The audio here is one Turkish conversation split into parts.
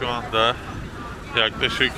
Şu anda yaklaşık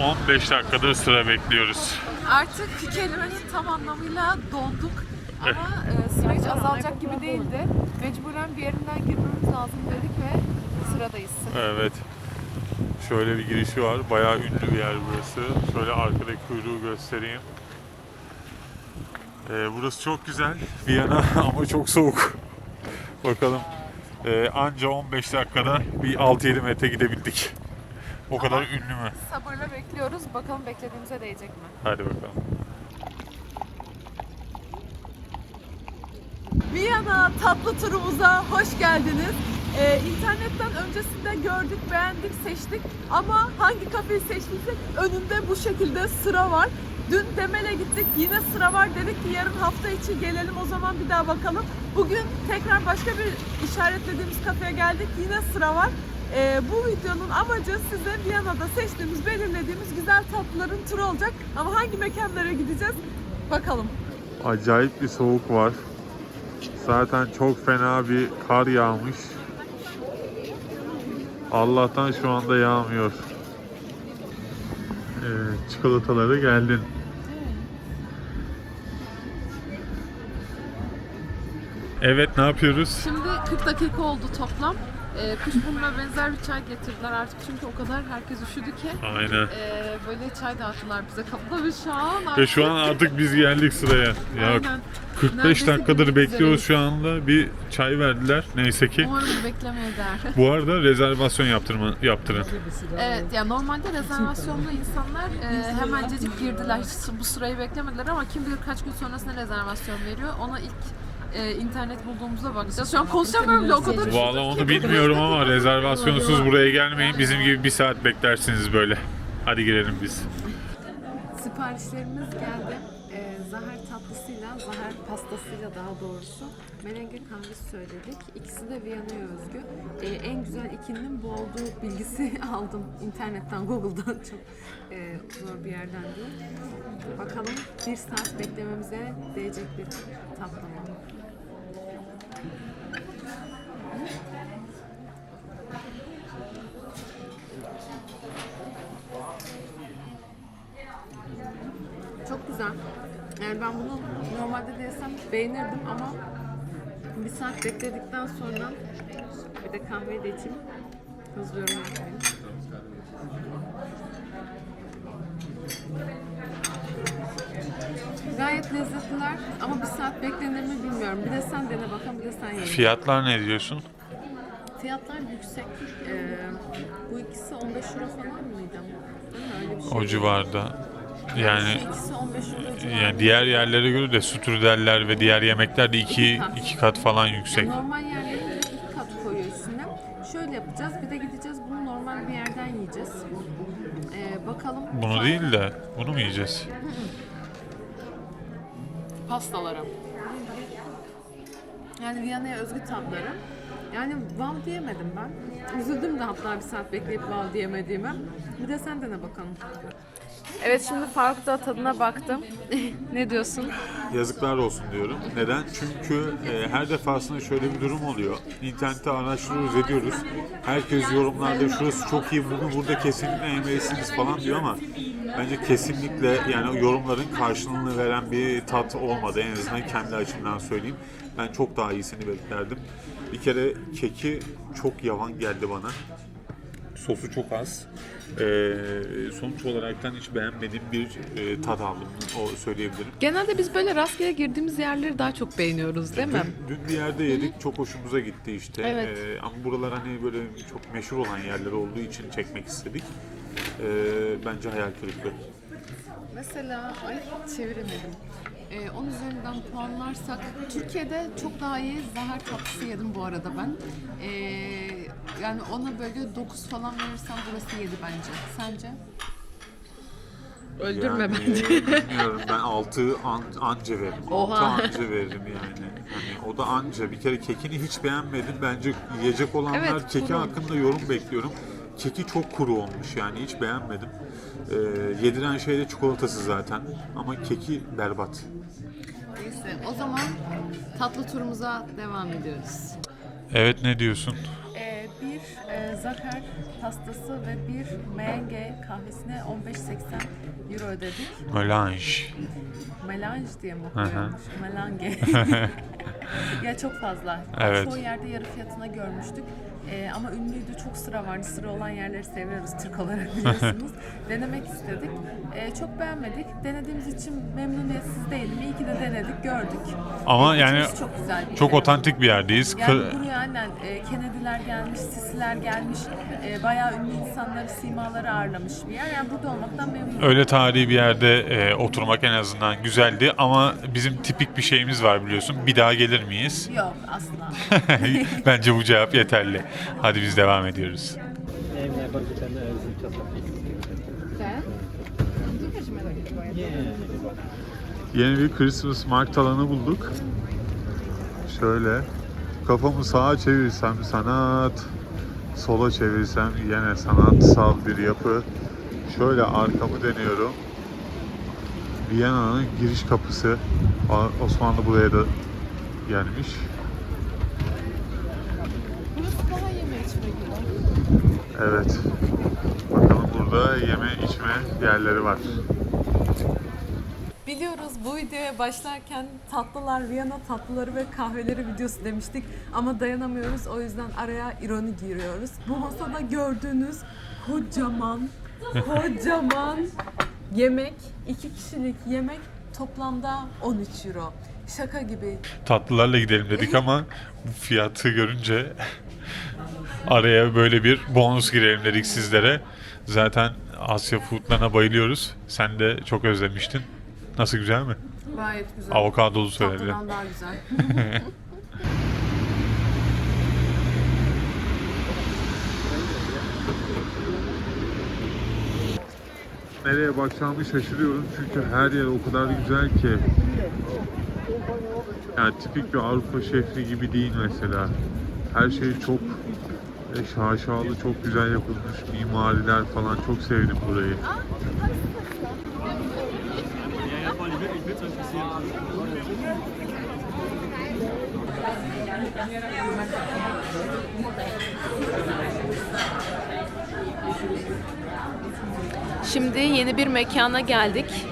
15 dakikadır sıra bekliyoruz. Artık kelimenin tam anlamıyla donduk. Ama e, sıra hiç azalacak gibi değildi. Mecburen bir yerinden girmemiz lazım dedik ve sıradayız. Evet. Şöyle bir girişi var. Bayağı ünlü bir yer burası. Şöyle arkadaki kuyruğu göstereyim. Ee, burası çok güzel. Viyana ama çok soğuk. Bakalım. Ee, anca 15 dakikada bir 6-7 metre gidebildik. O kadar ünlü mü? Sabırla bekliyoruz. Bakalım beklediğimize değecek mi? Hadi bakalım. Viyana tatlı turumuza hoş geldiniz. Ee, internetten öncesinde gördük, beğendik, seçtik ama hangi kafeyi seçtiysek önünde bu şekilde sıra var. Dün Demel'e gittik yine sıra var dedik ki yarın hafta içi gelelim o zaman bir daha bakalım. Bugün tekrar başka bir işaretlediğimiz kafeye geldik yine sıra var. Ee, bu videonun amacı size Viyana'da seçtiğimiz, belirlediğimiz güzel tatlıların turu olacak. Ama hangi mekanlara gideceğiz bakalım. Acayip bir soğuk var. Zaten çok fena bir kar yağmış. Allah'tan şu anda yağmıyor. Evet, çikolataları geldin. Evet ne yapıyoruz? Şimdi 40 dakika oldu toplam. Ee, kuşburnuna benzer bir çay getirdiler artık çünkü o kadar herkes üşüdü ki. Aynen. Ee, böyle çay dağıttılar bize kapıda ve şu an Ve şu an artık biz geldik sıraya. Ya Aynen. 45 Neredeyse dakikadır bekliyoruz şu anda. Bir çay verdiler neyse ki. Umarım beklemeye değer. Bu arada rezervasyon yaptırma, yaptırın. evet ya normalde rezervasyonlu insanlar e, hemencecik girdiler. Hiç bu sırayı beklemediler ama kim bilir kaç gün sonrasında rezervasyon veriyor. Ona ilk e, internet bulduğumuzda bakacağız. Şu an konuşamıyorum bile o kadar Vallahi onu bilmiyorum ama rezervasyonsuz buraya gelmeyin. Bizim gibi bir saat beklersiniz böyle. Hadi girelim biz. Siparişlerimiz geldi. Ee, zahar tatlısıyla, zahar pastasıyla daha doğrusu merengue kahvesi söyledik. İkisi de Viyana'ya özgü. Ee, en güzel ikilinin bu olduğu bilgisi aldım internetten, Google'dan çok e, zor bir yerden değil. Bakalım bir saat beklememize değecek bir tatlı mı? Çok güzel. Yani ben bunu normalde de beğenirdim ama bir saat bekledikten sonra bir de kahveyi de içeyim. Hızlı yorum yapayım. Gayet lezzetliler ama bir saat beklenir mi bilmiyorum. Bir de sen dene bakalım, bir de sen ye. Fiyatlar ne diyorsun? Fiyatlar yüksek. Ee, bu ikisi 15 euro falan mıydı? Değil mi? Öyle bir şey. O civarda. Yani Şu ikisi 15 euro civarı. yani diğer yerlere göre de strudel ve diğer yemekler de iki, İki kat. iki kat falan yüksek. Normal yerlerin direkt iki kat koyuyor üstüne. Şöyle yapacağız. Bir de gideceğiz bunu normal bir yerden yiyeceğiz. Ee, bakalım. Bunu değil de bunu mu yiyeceğiz? Pastalara. Yani Viyana'ya özgü tatları. Yani wow diyemedim ben. Üzüldüm de hatta bir saat bekleyip wow diyemediğime. Bir de sen dene bakalım. Evet şimdi Faruk da tadına baktım. ne diyorsun? Yazıklar olsun diyorum. Neden? Çünkü e, her defasında şöyle bir durum oluyor. İnternette araştırıyoruz, ediyoruz. Herkes yorumlarda şurası çok iyi, bunu burada kesinlikle yemelisiniz falan diyor ama bence kesinlikle yani yorumların karşılığını veren bir tat olmadı. En azından kendi açımdan söyleyeyim. Ben çok daha iyisini beklerdim. Bir kere keki çok yavan geldi bana. Sosu çok az. Ee, sonuç olaraktan hiç beğenmediğim bir e, tat aldım. O söyleyebilirim. Genelde biz böyle rastgele girdiğimiz yerleri daha çok beğeniyoruz değil mi? Dün, dün bir yerde yedik çok hoşumuza gitti işte. Evet. Ee, ama buralar hani böyle çok meşhur olan yerler olduğu için çekmek istedik. Ee, bence hayal kırıklığı. Mesela ay çeviremedim. Ee, 10 üzerinden puanlarsak Türkiye'de çok daha iyi zahar tatlısı yedim bu arada ben. Ee, yani ona böyle 9 falan verirsem burası 7 bence. Sence? Öldürme Yani, bence. Bilmiyorum ben 6 an, anca veririm. 6 Oha. anca veririm yani. Hani o da anca. Bir kere kekini hiç beğenmedim. Bence yiyecek olanlar Evet, keki hakkında yorum bekliyorum. Keki çok kuru olmuş yani hiç beğenmedim. Ee, yediren şey de çikolatası zaten. Ama keki berbat. Neyse o zaman tatlı turumuza devam ediyoruz. Evet ne diyorsun? Ee, bir e, zaker pastası ve bir menge kahvesine 15.80 euro ödedik. Melange. Melange diye mi okuyormuş? Melange. ya çok fazla. Evet. Çoğu yerde yarı fiyatına görmüştük. Ee, ama ünlüydü, çok sıra vardı. Sıra olan yerleri seviyoruz Türk olarak biliyorsunuz. Denemek istedik. Ee, çok beğenmedik. Denediğimiz için memnuniyetsiz değilim. İyi ki de denedik, gördük. Ama yani çok güzel. bir çok kere. otantik bir yerdeyiz. Yani Kı- buraya aynen e, Kennedy'ler gelmiş, Sisiler gelmiş, e, bayağı ünlü insanları, simaları ağırlamış bir yer. Yani burada olmaktan memnunum. Öyle tarihi bir yerde e, oturmak en azından güzeldi ama bizim tipik bir şeyimiz var biliyorsun. Bir daha gelir miyiz? Yok asla. Bence bu cevap yeterli. Hadi biz devam ediyoruz. E, nie. Yeni bir Christmas market alanı bulduk. Şöyle kafamı sağa çevirsem sanat, sola çevirsem yine sanatsal bir yapı. Şöyle arkamı dönüyorum. Viyana'nın giriş kapısı. Osmanlı buraya da gelmiş. Burası daha yeme içme gibi. Evet. Bakalım burada yeme içme yerleri var. Biliyoruz bu videoya başlarken tatlılar, Viyana tatlıları ve kahveleri videosu demiştik ama dayanamıyoruz o yüzden araya ironi giriyoruz. Bu masada gördüğünüz kocaman, kocaman yemek, iki kişilik yemek toplamda 13 euro. Şaka gibi. Tatlılarla gidelim dedik ama bu fiyatı görünce araya böyle bir bonus girelim dedik sizlere. Zaten Asya foodlarına bayılıyoruz. Sen de çok özlemiştin. Nasıl güzel mi? Gayet güzel. Avokadolu söyledi. Tatlıdan daha güzel. Nereye bakacağımı şaşırıyorum çünkü her yer o kadar güzel ki. Yani tipik bir Avrupa şehri gibi değil mesela. Her şey çok e, şaşalı, çok güzel yapılmış mimariler falan. Çok sevdim burayı. Şimdi yeni bir mekana geldik.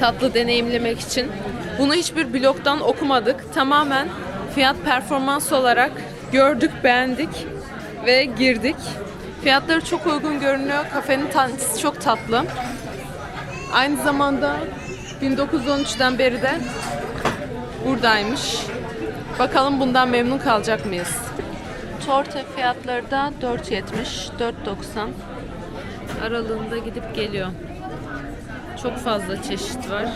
Tatlı deneyimlemek için. Bunu hiçbir blogdan okumadık. Tamamen fiyat performans olarak gördük, beğendik ve girdik. Fiyatları çok uygun görünüyor. Kafenin tanıtısı çok tatlı. Aynı zamanda 1913'ten beri de buradaymış. Bakalım bundan memnun kalacak mıyız? Torte fiyatları da 4.70, 4.90 aralığında gidip geliyor. Çok fazla çeşit var.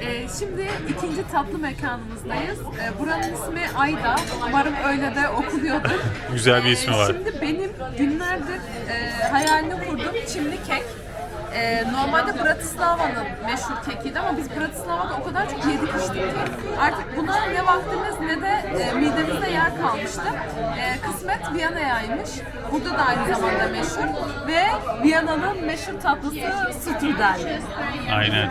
Ee, şimdi ikinci tatlı mekanımızdayız. Ee, buranın ismi Ayda. Umarım öyle de okunuyordur. Güzel bir Ee, ismi var. Şimdi benim günlerdir e, hayalini kurduğum çimli kek. Ee, normalde Bratislava'nın meşhur kekiydi ama biz Bratislava'da o kadar çok yedik içtik ki artık buna ne vaktimiz ne de e, midemizde yer kalmıştı. E, kısmet Viyana'yaymış. Burada da aynı zamanda meşhur ve Viyana'nın meşhur tatlısı strudel. Aynen.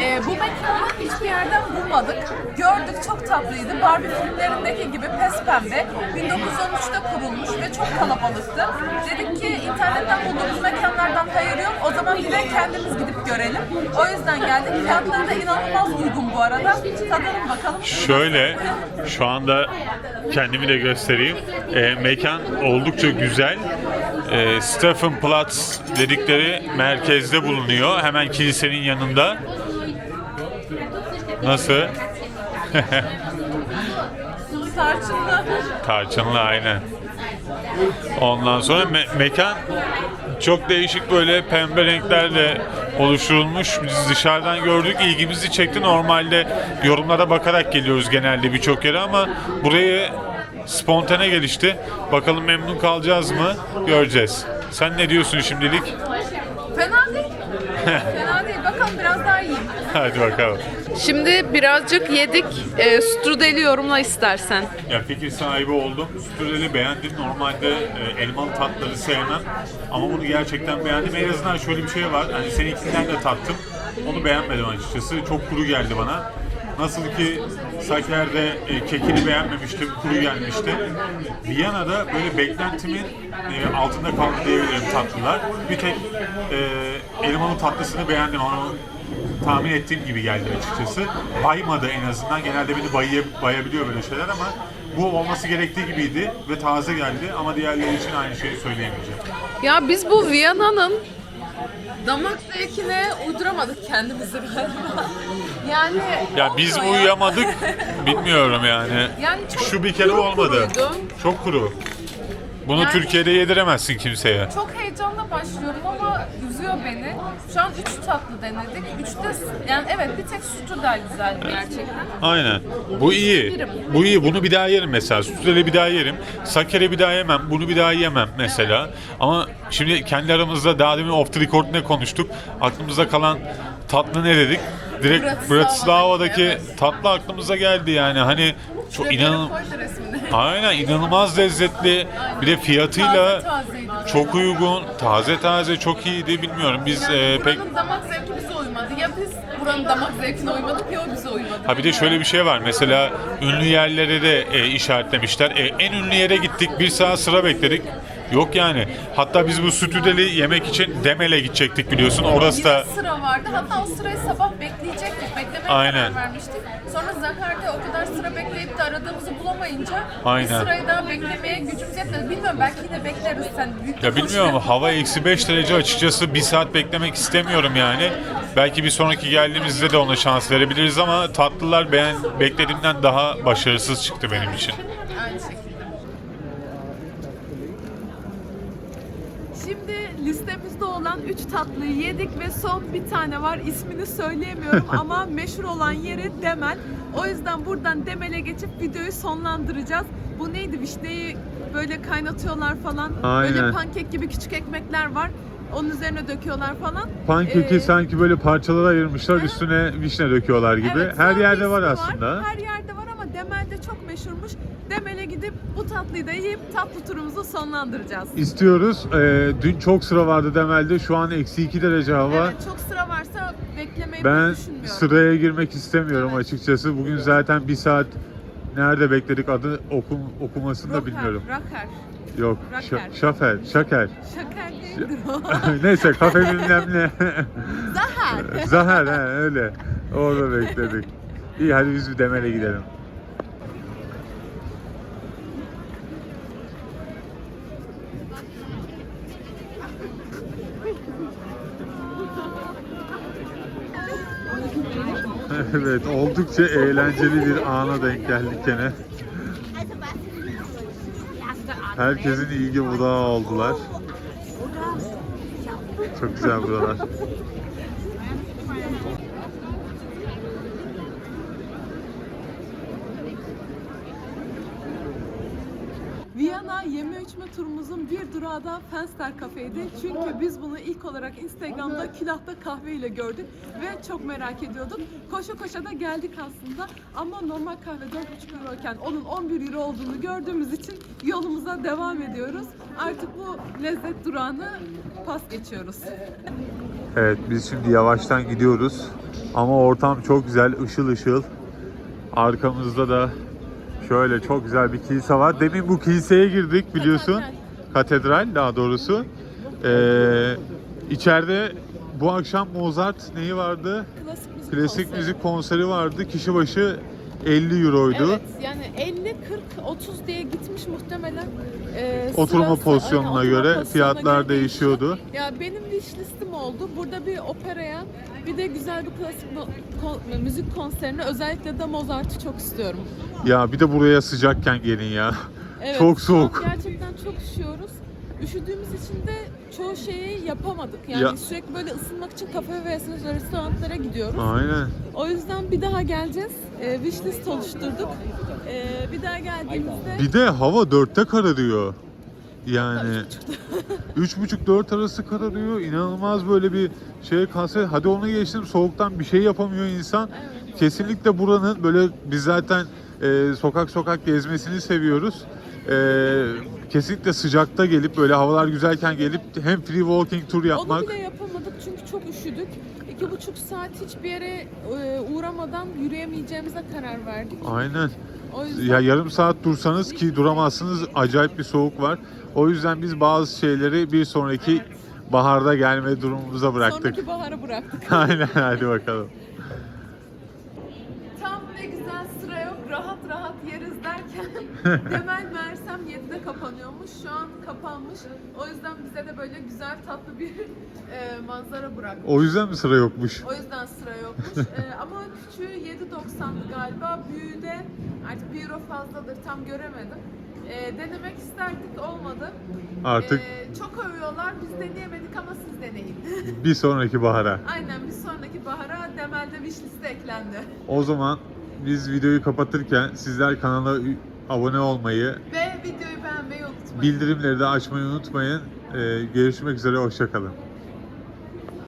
Ee, bu mekanı hiçbir yerden bulmadık. Gördük çok tatlıydı. Barbie filmlerindeki gibi pes pembe. 1913'te kurulmuş ve çok kalabalıktı. Dedik ki internetten bulduğumuz mekanlardan hayır yok. O zaman bir de kendimiz gidip görelim. O yüzden geldik. Fiyatları da inanılmaz uygun bu arada. Tadalım bakalım. Şöyle şu anda kendimi de göstereyim. E, mekan oldukça güzel. E, Stephenplatz dedikleri merkezde bulunuyor. Hemen kilisenin yanında. Nasıl? Tarçınlı. Tarçınlı aynen. Ondan sonra me- mekan çok değişik böyle pembe renklerle oluşturulmuş. Biz dışarıdan gördük, ilgimizi çekti. Normalde yorumlara bakarak geliyoruz genelde birçok yere ama burayı spontane gelişti. Bakalım memnun kalacağız mı? Göreceğiz. Sen ne diyorsun şimdilik? Fena değil. Fena değil. Bakalım biraz daha yiyeyim. Hadi bakalım. Şimdi birazcık yedik. E, strudeli yorumla istersen. Ya fikir sahibi oldum. Strudeli beğendim. Normalde e, elmalı tatları sevmem. Ama bunu gerçekten beğendim. En azından şöyle bir şey var. Hani seninkinden de tattım. Onu beğenmedim açıkçası. Çok kuru geldi bana. Nasıl ki Saker'de e, kekini beğenmemiştim, kuru gelmişti. Viyana'da böyle beklentimin e, altında kaldı diyebilirim tatlılar. Bir tek e, elmalı tatlısını beğendim onu tahmin ettiğim gibi geldi açıkçası. Baymadı en azından. Genelde beni bayı, bayabiliyor böyle şeyler ama bu olması gerektiği gibiydi ve taze geldi ama diğerleri için aynı şeyi söyleyemeyeceğim. Ya biz bu Viyana'nın damak zevkine uyduramadık kendimizi galiba. Yani Ya biz olmuyor ya. uyuyamadık bilmiyorum yani. Yani çok Şu bir kere kuru olmadı. kuruydu. Çok kuru. Bunu Yani- Türkiye'de yediremezsin kimseye. Çok heyecanla başlıyorum ama üzüyor beni. Şu an üç tatlı denedik. Üçte yani evet bir tek strudel güzeldi gerçekten. Aynen. Bu iyi. Yerim. Bu iyi. Bunu bir daha yerim mesela. Sütleri bir daha yerim. Sakere bir daha yemem. Bunu bir daha yemem mesela. Ama şimdi kendi aramızda daha demin off the record ne konuştuk? Aklımıza kalan tatlı ne dedik? Direkt Bratislava'daki, evet. tatlı aklımıza geldi yani. Hani çok Şuraya Aynen inanılmaz lezzetli. Bir de fiyatıyla çok uygun. Taze taze çok iyiydi bilmiyorum. Biz e, pek Buranın damak zevki bize uymadı. Ya biz buranın damak zevkine uymadık ya o bize uymadı. Ha bir de şöyle bir şey var. Mesela ünlü yerlere de e, işaretlemişler. E, en ünlü yere gittik. Bir saat sıra bekledik. Yok yani. Hatta biz bu sütüdeli yemek için Demel'e gidecektik biliyorsun. Orası da Yine sıra vardı. Hatta o sırayı sabah bekleyecektik. Beklemeye Aynen. karar vermiştik. Sonra Zakar'da o kadar sıra bekleyip de aradığımızı bulamayınca Aynen. bir sırayı daha beklemeye gücümüz yetmedi. Bilmiyorum belki yine bekleriz sen. Büyük ya bilmiyorum hava eksi 5 derece açıkçası bir saat beklemek istemiyorum yani. Belki bir sonraki geldiğimizde de ona şans verebiliriz ama tatlılar beğen beklediğimden daha başarısız çıktı benim için. Aynı şekilde. Şimdi listemizde olan 3 tatlıyı yedik ve son bir tane var. İsmini söyleyemiyorum ama meşhur olan yeri Demel. O yüzden buradan Demel'e geçip videoyu sonlandıracağız. Bu neydi? Vişneyi böyle kaynatıyorlar falan. Aynen. Böyle pankek gibi küçük ekmekler var. Onun üzerine döküyorlar falan. Pankeki Ee, sanki böyle parçalara ayırmışlar üstüne vişne döküyorlar gibi. Evet, Her yerde var aslında. Her yerde var ama Demel'de çok meşhurmuş. Demel'e gidip bu tatlıyı da yiyip tatlı turumuzu sonlandıracağız. İstiyoruz. Ee, dün çok sıra vardı Demel'de. Şu an eksi 2 derece hava. Evet çok sıra varsa beklemeyi ben düşünmüyorum. sıraya girmek istemiyorum Evet. açıkçası. Bugün zaten bir saat nerede bekledik adı okum, okumasını da Rocker, bilmiyorum. Rocker. Yok. Rocker. Şafer, şaker. Şeker değildir o. Neyse kafe bilmem ne. Zahar. Zahar he öyle. Orada bekledik. İyi hadi biz bir Demel'e gidelim. Evet, oldukça eğlenceli bir ana denk geldik gene. Herkesin ilgi budağı oldular. Çok güzel buralar. Viyana yeme içme turumuzun bir durağı da Fenster Kafe'ydi. Çünkü biz bunu ilk olarak Instagram'da külahta kahve ile gördük ve çok merak ediyorduk. Koşa koşa da geldik aslında ama normal kahve 4,5 euro iken onun 11 euro olduğunu gördüğümüz için yolumuza devam ediyoruz. Artık bu lezzet durağını pas geçiyoruz. Evet biz şimdi yavaştan gidiyoruz. Ama ortam çok güzel, ışıl ışıl. Arkamızda da şöyle çok güzel bir kilise var. Demin bu kiliseye girdik biliyorsun. Katedral, daha doğrusu. Ee, içeride bu akşam Mozart neyi vardı? Klasik müzik, Klasik konseri. müzik konseri vardı. Kişi başı 50 euroydu. Evet yani 50 40 30 diye gitmiş muhtemelen. Ee, Oturma sırası- pozisyonuna aynen, göre pozisyonuna fiyatlar göre değişiyor. değişiyordu. Ya benim wish listim oldu. Burada bir operaya bir de güzel bir klasik kon- müzik konserine özellikle de Mozart'ı çok istiyorum. Ya bir de buraya sıcakken gelin ya. Evet, Çok soğuk. gerçekten çok üşüyoruz. Üşüdüğümüz için de çoğu şeyi yapamadık. Yani Ya- sürekli böyle ısınmak için kafe ve restoranlara gidiyoruz. Aynen. O yüzden bir daha geleceğiz. Ee, wish list oluşturduk. Ee, bir daha geldiğimizde Bir de hava dörtte kararıyor. Yani üç buçuk dört arası kararıyor. İnanılmaz böyle bir şey kanser. Hadi onu geçtim soğuktan bir şey yapamıyor insan. Kesinlikle buranın böyle biz zaten e, sokak sokak gezmesini seviyoruz. E, kesinlikle sıcakta gelip böyle havalar güzelken gelip hem free walking tur yapmak. Onu bile yapamadık çünkü çok üşüdük. iki buçuk saat hiçbir yere e, uğramadan yürüyemeyeceğimize karar verdik. Aynen. O yüzden Ya yarım saat dursanız ki duramazsınız acayip bir soğuk var. O yüzden biz bazı şeyleri bir sonraki baharda gelme durumumuza bıraktık. sonraki bahara bıraktık. Aynen hadi bakalım. Tam ne güzel sıra yok rahat rahat yeriz derken Demel Mersem 7'de kapanıyormuş. Şu an kapanmış. O yüzden bize de böyle güzel tatlı bir e, manzara bırakmış. O yüzden mi sıra yokmuş? O yüzden sıra yokmuş. E, ama küçüğü 7.90'dı galiba. Büyüğü de artık 1 euro fazladır tam göremedim. E, denemek isterdik olmadı. Artık E, çok övüyorlar biz deneyemedik ama siz deneyin. bir sonraki bahara. Aynen bir sonraki bahara Demel'de wishlist'e eklendi. O zaman biz videoyu kapatırken sizler kanala abone olmayı, Ve videoyu. Bildirimleri de açmayı unutmayın. Ee, görüşmek üzere, hoşçakalın.